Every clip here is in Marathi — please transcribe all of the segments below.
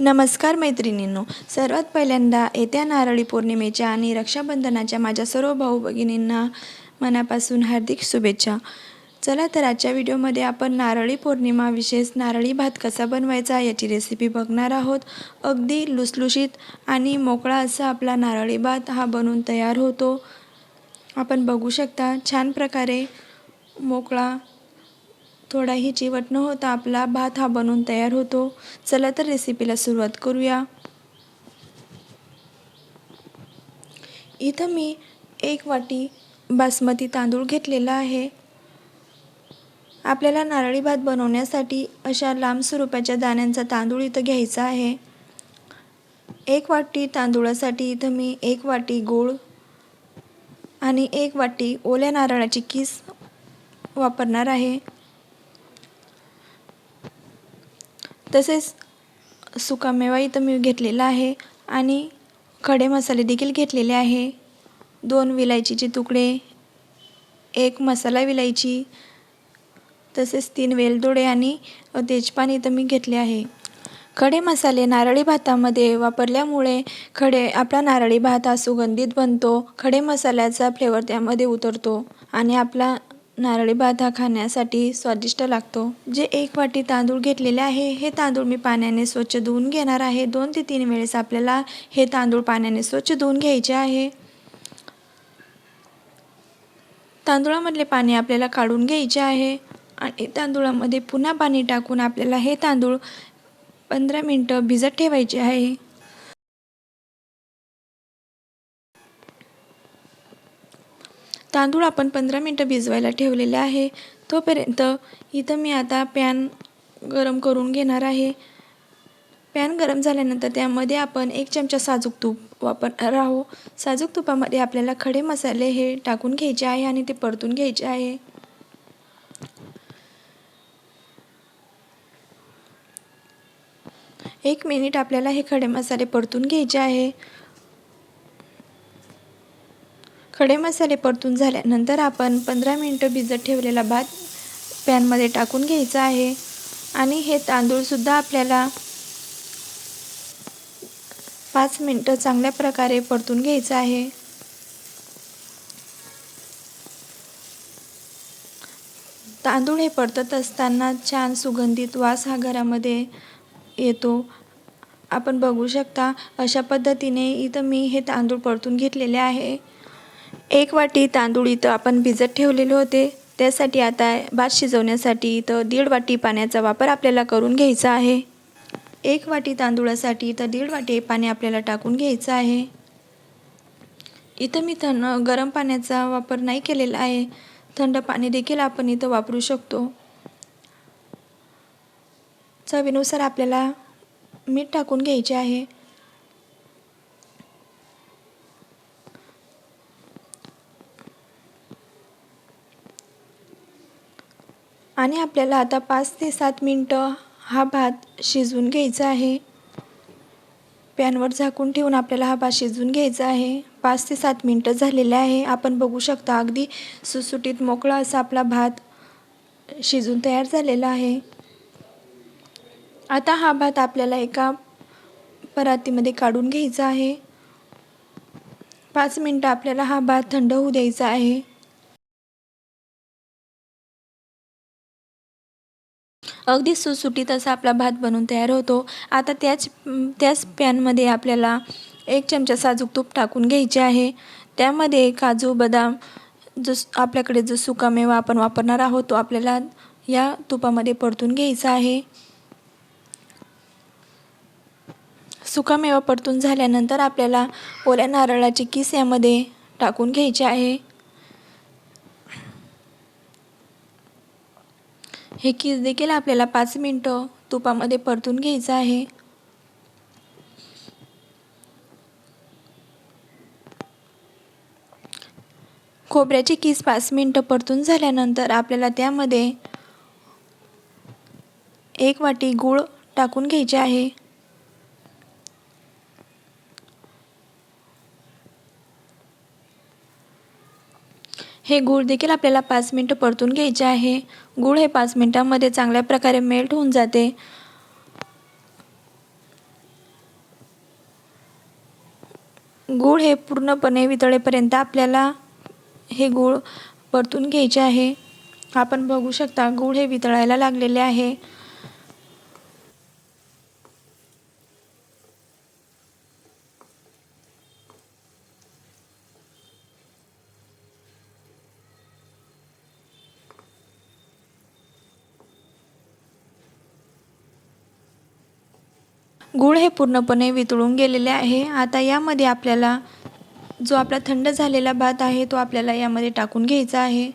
नमस्कार मैत्रिणींनो. सर्वात पहिल्यांदा येत्या नारळी पौर्णिमेच्या आणि रक्षाबंधनाच्या माझ्या सर्व भाऊ भगिनींना मनापासून हार्दिक शुभेच्छा. चला तर आजच्या व्हिडिओमध्ये आपण नारळी पौर्णिमा विशेष नारळी भात कसा बनवायचा याची रेसिपी बघणार आहोत. अगदी लुसलुशीत आणि मोकळा असा आपला नारळी भात हा बनवून तयार होतो. आपण बघू शकता छान प्रकारे मोकळा थोडाही चिवट न होता आपला भात हा बनवून तयार होतो. चला तर रेसिपीला सुरुवात करूया. इथं मी एक वाटी बासमती तांदूळ घेतलेला आहे. आपल्याला नारळी भात बनवण्यासाठी अशा लांब स्वरूपाच्या दाण्यांचा तांदूळ इथं घ्यायचा आहे. एक वाटी तांदूळासाठी इथं मी एक वाटी गूळ आणि एक वाटी ओल्या नारळाची किस वापरणार आहे. तसेच सुकामेवा इथं मी घेतलेला आहे आणि खडे मसाले देखील घेतलेले आहे. दोन विलायचीचे तुकडे एक मसाला विलायची तसेच तीन वेलदोडे आणि तेजपान इथं मी घेतले आहे. खडे मसाले नारळी भातामध्ये वापरल्यामुळे खडे आपला नारळी भात हा सुगंधित बनतो. खडे मसाल्याचा फ्लेवर त्यामध्ये उतरतो आणि आपला नारळी भात हा खाण्यासाठी स्वादिष्ट लागतो. जे एक वाटी तांदूळ घेतलेले आहे हे तांदूळ मी पाण्याने स्वच्छ धुवून घेणार आहे. दोन ते तीन वेळेस आपल्याला हे तांदूळ पाण्याने स्वच्छ धुवून घ्यायचे आहे. तांदूळामधले पाणी आपल्याला काढून घ्यायचे आहे आणि तांदूळामध्ये पुन्हा पाणी टाकून आपल्याला हे तांदूळ पंधरा मिनटं भिजत ठेवायचे आहे. तांदूळ आपण पंधरा मिनटं भिजवायला ठेवलेले आहे. तोपर्यंत इथं मी आता पॅन गरम करून घेणार आहे. पॅन गरम झाल्यानंतर त्यामध्ये आपण एक चमचा साजूक तूप वापरणार आहोत. साजूक तुपामध्ये आपल्याला खडे मसाले हे टाकून घ्यायचे आहे आणि ते परतून घ्यायचे आहे. एक मिनिट आपल्याला हे खडे मसाले परतून घ्यायचे आहे. खडे मसाले परतून झाल्यानंतर आपण पंधरा मिनटं भिजत ठेवलेला भात पॅनमध्ये टाकून घ्यायचा आहे. आणि हे तांदूळसुद्धा आपल्याला पाच मिनटं चांगल्या प्रकारे परतून घ्यायचं आहे. तांदूळ हे परतत असताना छान सुगंधित वास हा घरामध्ये येतो. आपण बघू शकता अशा पद्धतीने इथं मी हे तांदूळ परतून घेतलेले आहे. एक वाटी तांदूळ इथं आपण भिजत ठेवलेले होते. त्यासाठी आता भात शिजवण्यासाठी इथं दीड वाटी पाण्याचा वापर आपल्याला करून घ्यायचा आहे. एक वाटी तांदूळासाठी इथं दीड वाटी पाणी आपल्याला टाकून घ्यायचं आहे. इथं मी थंड गरम पाण्याचा वापर नाही केलेला आहे. थंड पाणी देखील आपण इथं वापरू शकतो. चवीनुसार आपल्याला मीठ टाकून घ्यायचे आहे. आणि आपल्याला आता पाच ते सात मिनटं हा भात शिजवून घ्यायचा आहे. पॅनवर झाकून ठेवून आपल्याला हा भात शिजवून घ्यायचा आहे. पाच ते सात मिनटं झालेले आहे. आपण बघू शकता अगदी सुसुटीत मोकळा असा आपला भात शिजून तयार झालेला आहे. आता हा भात आपल्याला एका परातीमध्ये काढून घ्यायचा आहे. पाच मिनटं आपल्याला हा भात थंड होऊ द्यायचा आहे. अगदी सुटसुटीत असा आपला भात बनवून तयार होतो. आता त्याच त्याच पॅनमध्ये आपल्याला एक चमचा साजूक तूप टाकून घ्यायचे आहे. त्यामध्ये काजू बदाम जो आपल्याकडे जो सुकामेवा आपण वापरणार आहोत तो आपल्याला या तुपामध्ये परतून घ्यायचा आहे. सुकामेवा परतून झाल्यानंतर आपल्याला ओल्या नारळाची किस यामध्ये टाकून घ्यायचे आहे. हे किस देखील आपल्याला पाच मिनटं तुपामध्ये परतून घ्यायचं आहे. खोबऱ्याची किस पाच मिनटं परतून झाल्यानंतर आपल्याला त्यामध्ये एक वाटी गूळ टाकून घ्यायचे आहे. हे गूळ देखील आपल्याला पाच मिनटं परतून घ्यायचे आहे. गूळ हे पाच मिनटामध्ये चांगल्या प्रकारे मेल्ट होऊन जाते. गूळ हे पूर्णपणे वितळेपर्यंत आपल्याला हे गूळ परतून घ्यायचे आहे. आपण बघू शकता गूळ हे वितळायला लागलेले आहे. गूळ हे पूर्णपणे वितळून गेलेले आहे. आता यामध्ये आपल्याला जो आपला थंड झालेला भात आहे तो आपल्याला यामध्ये टाकून घ्यायचा आहे.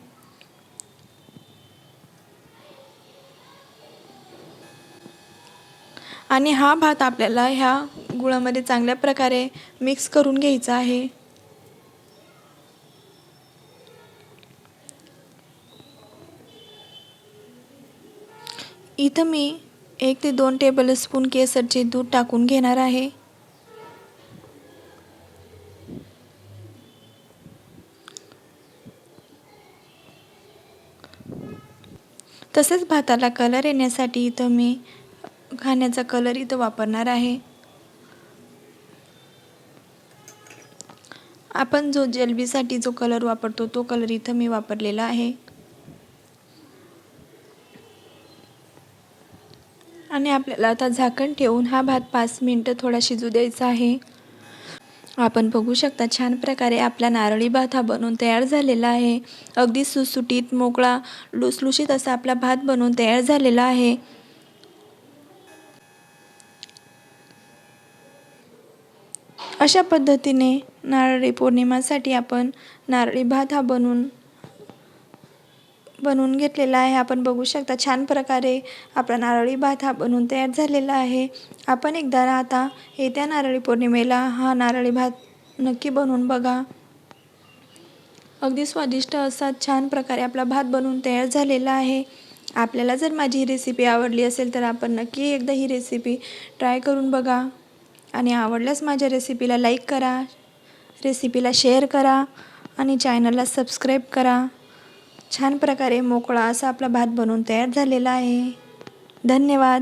आणि हा भात आपल्याला ह्या गुळामध्ये चांगल्या प्रकारे मिक्स करून घ्यायचा आहे. इथं मी एक ते दोन टेबलस्पून केसरचे दूध टाकून घेणार आहे. तसेच भाताला कलर येण्यासाठी इथं मी खाण्याचा कलर इथं वापरणार आहे. आपण जो जलबीसाठी जो कलर वापरतो तो कलर इथं मी वापरलेला आहे. आणि आपल्याला आता झाकण ठेवून हा भात पाच मिनटं थोडा शिजू द्यायचा आहे. आपण बघू शकता छान प्रकारे आपला नारळी भात हा बनवून तयार झालेला आहे. अगदी सुसुटीत मोकळा लुसलुशीत असा आपला भात बनवून तयार झालेला आहे. अशा पद्धतीने नारळी पौर्णिमासाठी आपण नारळी भात हा बनवून बनवून घेतलेला आहे. आपण बघू शकता छान प्रकारे आपला नारळी भात हा बनवून तयार झालेला आहे. आपण एकदा आता येत्या नारळी पौर्णिमेला हा नारळी भात नक्की बनवून बघा. अगदी स्वादिष्ट असा छान प्रकारे आपला भात बनवून तयार झालेला आहे. आपल्याला जर माझी ही रेसिपी आवडली असेल तर आपण नक्की एकदा ही रेसिपी ट्राय करून बघा. आणि आवडल्यास माझ्या रेसिपीला लाईक करा रेसिपीला शेअर करा आणि चॅनलला सबस्क्राईब करा. छान प्रकारे मोकळा असा आपला भात बनवून तयार झालेला आहे. धन्यवाद.